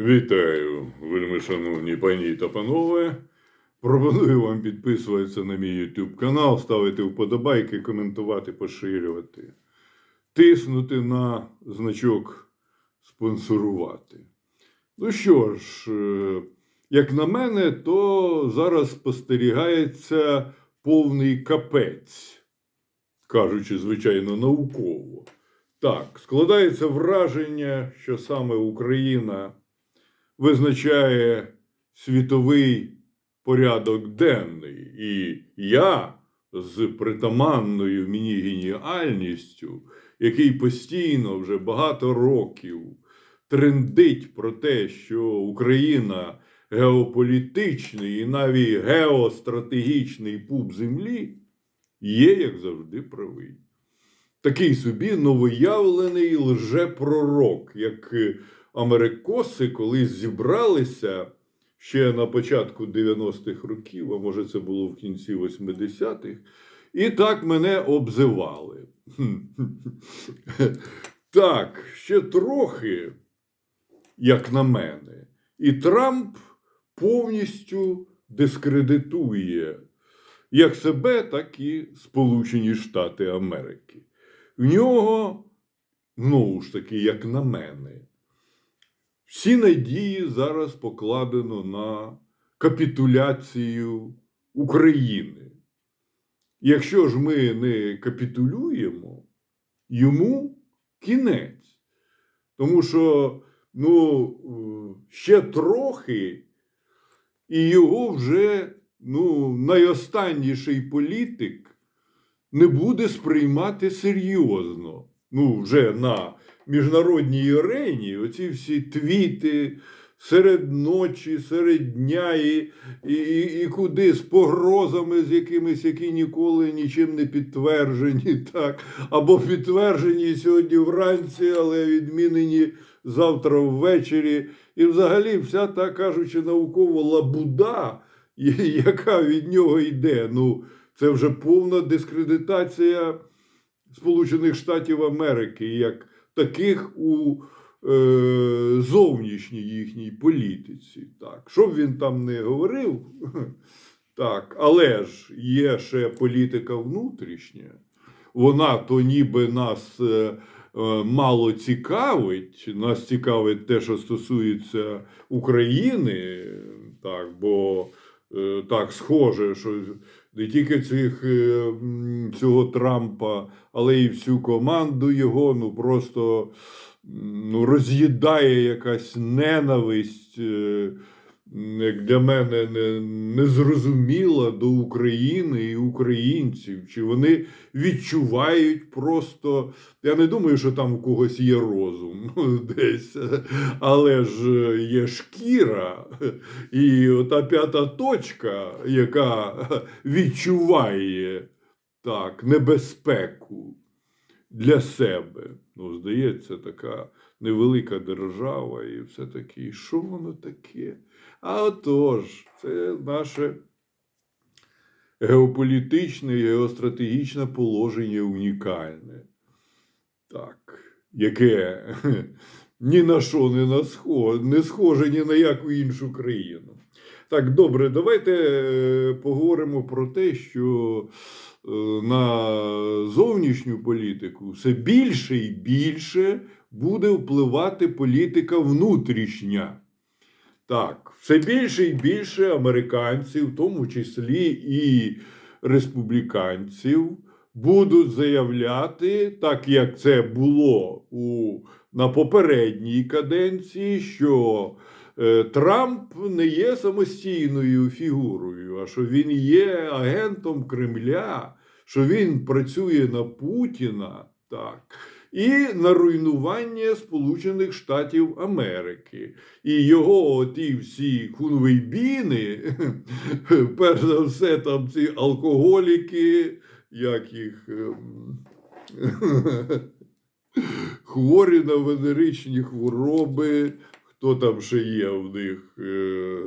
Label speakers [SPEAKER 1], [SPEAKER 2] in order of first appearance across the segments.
[SPEAKER 1] Вітаю, вельми шановні пані та панове. Пропоную вам підписуватися на мій YouTube канал, ставити вподобайки, коментувати, поширювати, тиснути на значок спонсорувати. Ну що ж, е, як на мене, то зараз спостерігається повний капець, кажучи, звичайно, науково. Так, складається враження, що саме Україна визначає світовий порядок денний. І я з притаманною мені геніальністю, який постійно вже багато років трендить про те, що Україна геополітичний і навіть геостратегічний пуп землі, є, як завжди, правий. Такий собі новоявлений лжепророк, як америкоси колись зібралися ще на початку 90-х років, а може це було в кінці 80-х, і так мене обзивали. Так, ще трохи, як на мене, і Трамп повністю дискредитує як себе, так і Сполучені Штати Америки. В нього, знову ж таки, як на мене, всі надії зараз покладено на капітуляцію України. Якщо ж ми не капітулюємо, йому кінець. Тому що ну, ще трохи, і його вже ну, найостанніший політик не буде сприймати серйозно. Ну, вже на міжнародній арені оці всі твіти серед ночі, серед дня і, і, і, куди з погрозами, з якимись, які ніколи нічим не підтверджені, так, або підтверджені сьогодні вранці, але відмінені завтра ввечері. І взагалі вся та кажучи наукова лабуда, яка від нього йде. Ну, це вже повна дискредитація Сполучених Штатів Америки як таких у е, зовнішній їхній політиці. Так, що б він там не говорив, так, але ж є ще політика внутрішня. Вона то ніби нас е, е, мало цікавить. Нас цікавить те, що стосується України, так, бо е, так схоже, що не тільки цих, е, цього Трампа, але й всю команду його, ну просто ну, роз'їдає якась ненависть, е, для мене не, незрозуміла до України і українців. Чи вони відчувають просто. Я не думаю, що там у когось є розум десь, але ж є шкіра, і ота п'ята точка, яка відчуває так, небезпеку для себе. Ну, здається, така невелика держава, і все таке. Що воно таке? А отож, це наше геополітичне і геостратегічне положення унікальне. Так, яке ні на що не, на схоже, не схоже ні на яку іншу країну. Так, добре, давайте е, поговоримо про те, що е, на зовнішню політику все більше і більше буде впливати політика внутрішня. Так, все більше і більше американців, в тому числі і республіканців, будуть заявляти, так як це було у, на попередній каденції, що е, Трамп не є самостійною фігурою, а що він є агентом Кремля, що він працює на Путіна. Так. І на руйнування Сполучених Штатів Америки. І його ті всі хунвейбіни, перш за все, там ці алкоголіки, як їх ем, хворі на венеричні хвороби, хто там ще є в них, е,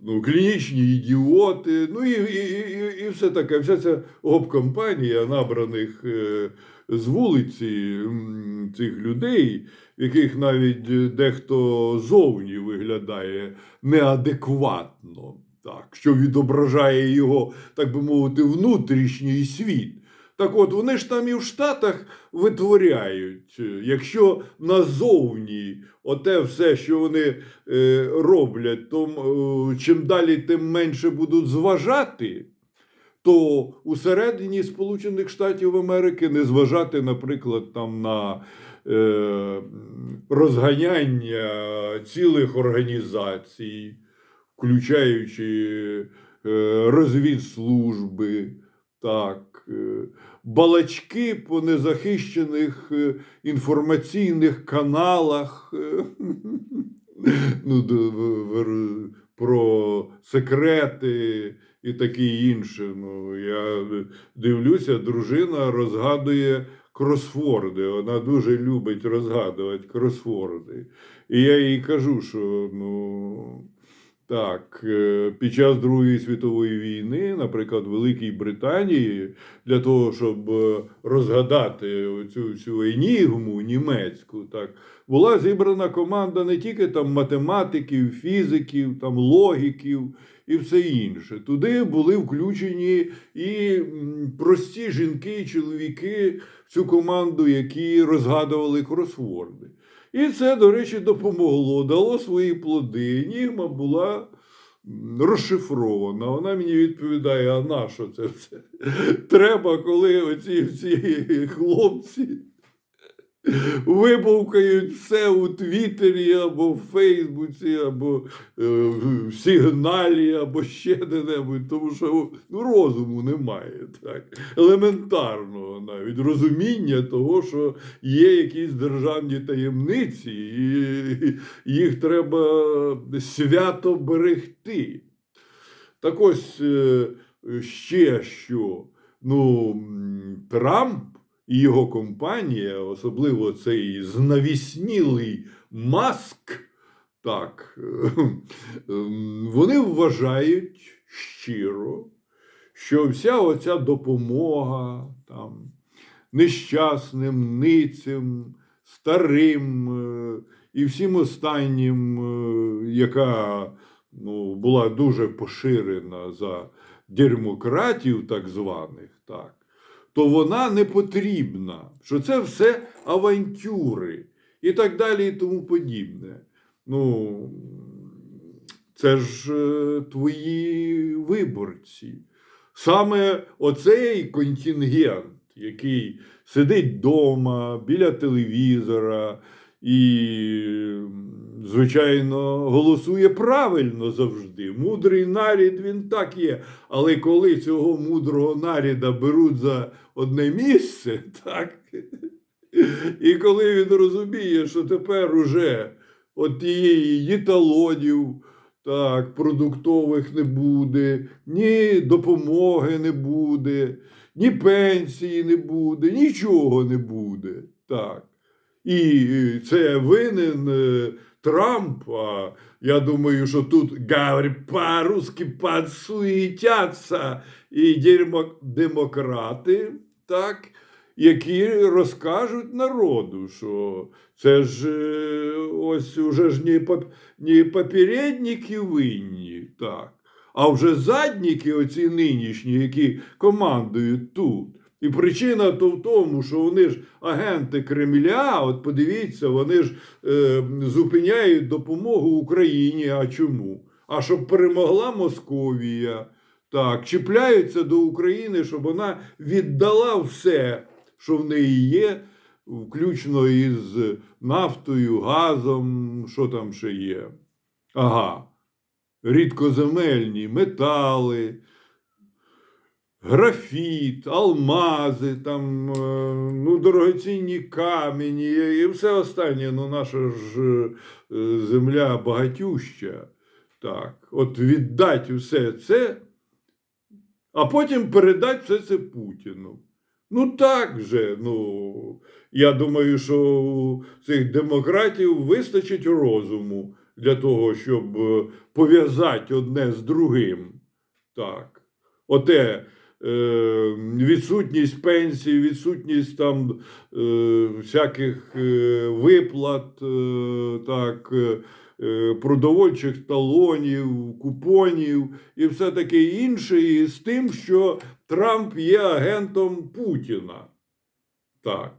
[SPEAKER 1] ну, клінічні ідіоти, ну і, і, і, і все таке. Вся ця гоп-компанія набраних е, з вулиці цих людей, яких навіть дехто зовні виглядає неадекватно, так, що відображає його, так би мовити, внутрішній світ. Так от, вони ж там і в Штатах витворяють. Якщо назовні оте все, що вони е, роблять, то е, чим далі, тим менше будуть зважати, то усередині Сполучених Штатів Америки не зважати, наприклад, там на е, розганяння цілих організацій, включаючи е, розвідслужби, так, е, балачки по незахищених е, інформаційних каналах. е, Ну, про секрети і таке інше. Ну, я дивлюся, дружина розгадує кросворди. Вона дуже любить розгадувати кросворди. І я їй кажу, що ну. Так, е, під час Другої світової війни, наприклад, Великій Британії, для того, щоб е, розгадати цю всю енігму німецьку, так, була зібрана команда не тільки там математиків, фізиків, там логіків і все інше. Туди були включені і прості жінки і чоловіки в цю команду, які розгадували кросворди. І це, до речі, допомогло, дало свої плоди. Енігма була розшифрована. Вона мені відповідає: а на що це все? Треба, коли оці всі хлопці вибовкають все у Твіттері або в Фейсбуці, або е, в сигналі, або ще де-небудь, тому що ну, розуму немає. Так? Елементарного навіть розуміння того, що є якісь державні таємниці, і їх треба свято берегти. Так ось е, ще що. Ну, Трамп і його компанія, особливо цей знавіснілий маск, так, вони вважають щиро, що вся оця допомога там, нещасним, ницим, старим е, і всім останнім, е, яка ну, була дуже поширена за демократів, так званих, так, то вона не потрібна, що це все авантюри і так далі, і тому подібне. Ну, це ж е, твої виборці. Саме оцей контингент, який сидить вдома біля телевізора і, звичайно, голосує правильно завжди. Мудрий нарід він так є. Але коли цього мудрого наріда беруть за одне місце, так, і коли він розуміє, що тепер уже от тієї ні талонів, так, продуктових не буде, ні допомоги не буде, ні пенсії не буде, нічого не буде. Так. І це винен е, Трамп. А я думаю, що тут говорить по-русски подсуетяться і демократи, так, які розкажуть народу, що це ж е, ось уже ж не, поп- не попередники винні, так, а вже задніки, оці нинішні, які командують тут. І причина то в тому, що вони ж агенти Кремля, от подивіться, вони ж е, зупиняють допомогу Україні. А чому? А щоб перемогла Московія, так, чіпляються до України, щоб вона віддала все, що в неї є, включно із нафтою, газом, що там ще є. Ага, рідкоземельні метали графіт, алмази, там, е, ну, дорогоцінні камені і все останнє. Ну, наша ж е, земля багатюща. Так, от віддать усе це, а потім передати все це Путіну. Ну так же. Ну, я думаю, що у цих демократів вистачить розуму для того, щоб е, пов'язати одне з другим. Так. Оте відсутність пенсій, відсутність там е, всяких е, виплат, е, так, е, е, продовольчих талонів, купонів і все таке інше, і з тим, що Трамп є агентом Путіна. Так.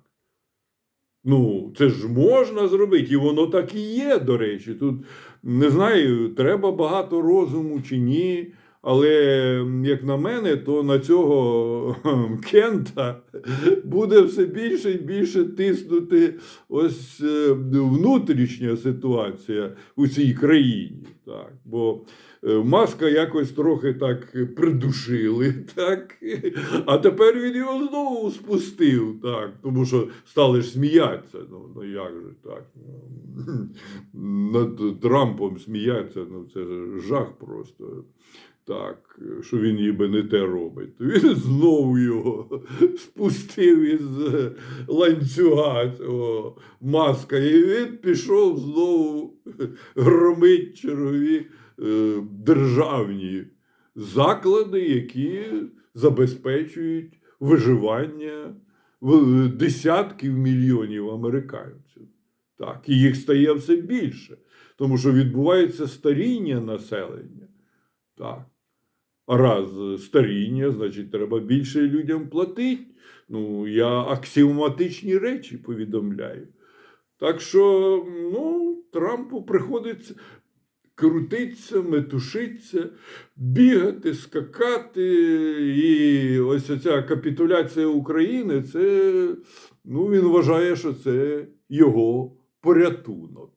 [SPEAKER 1] Ну, це ж можна зробити, і воно так і є, до речі. Тут не знаю, треба багато розуму чи ні. Але, як на мене, то на цього Кента буде все більше і більше тиснути ось е, внутрішня ситуація у цій країні. Так. Бо е, маска якось трохи так придушили, так? а тепер він його знову спустив, так? тому що стали ж сміятися. Ну, ну як же так? Ну, Над Трампом сміятися, ну це жах просто. Так, що він ніби не те робить. Він знову його спустив із е, ланцюга цього маска, і він пішов знову громить чергові е, державні заклади, які забезпечують виживання в- десятків мільйонів американців. Так, і їх стає все більше, тому що відбувається старіння населення. Так. Раз старіння, значить, треба більше людям платити. Ну, я аксіоматичні речі повідомляю. Так що, ну, Трампу приходиться крутитися, метушитися, бігати, скакати. І ось ця капітуляція України, це, ну, він вважає, що це його порятунок.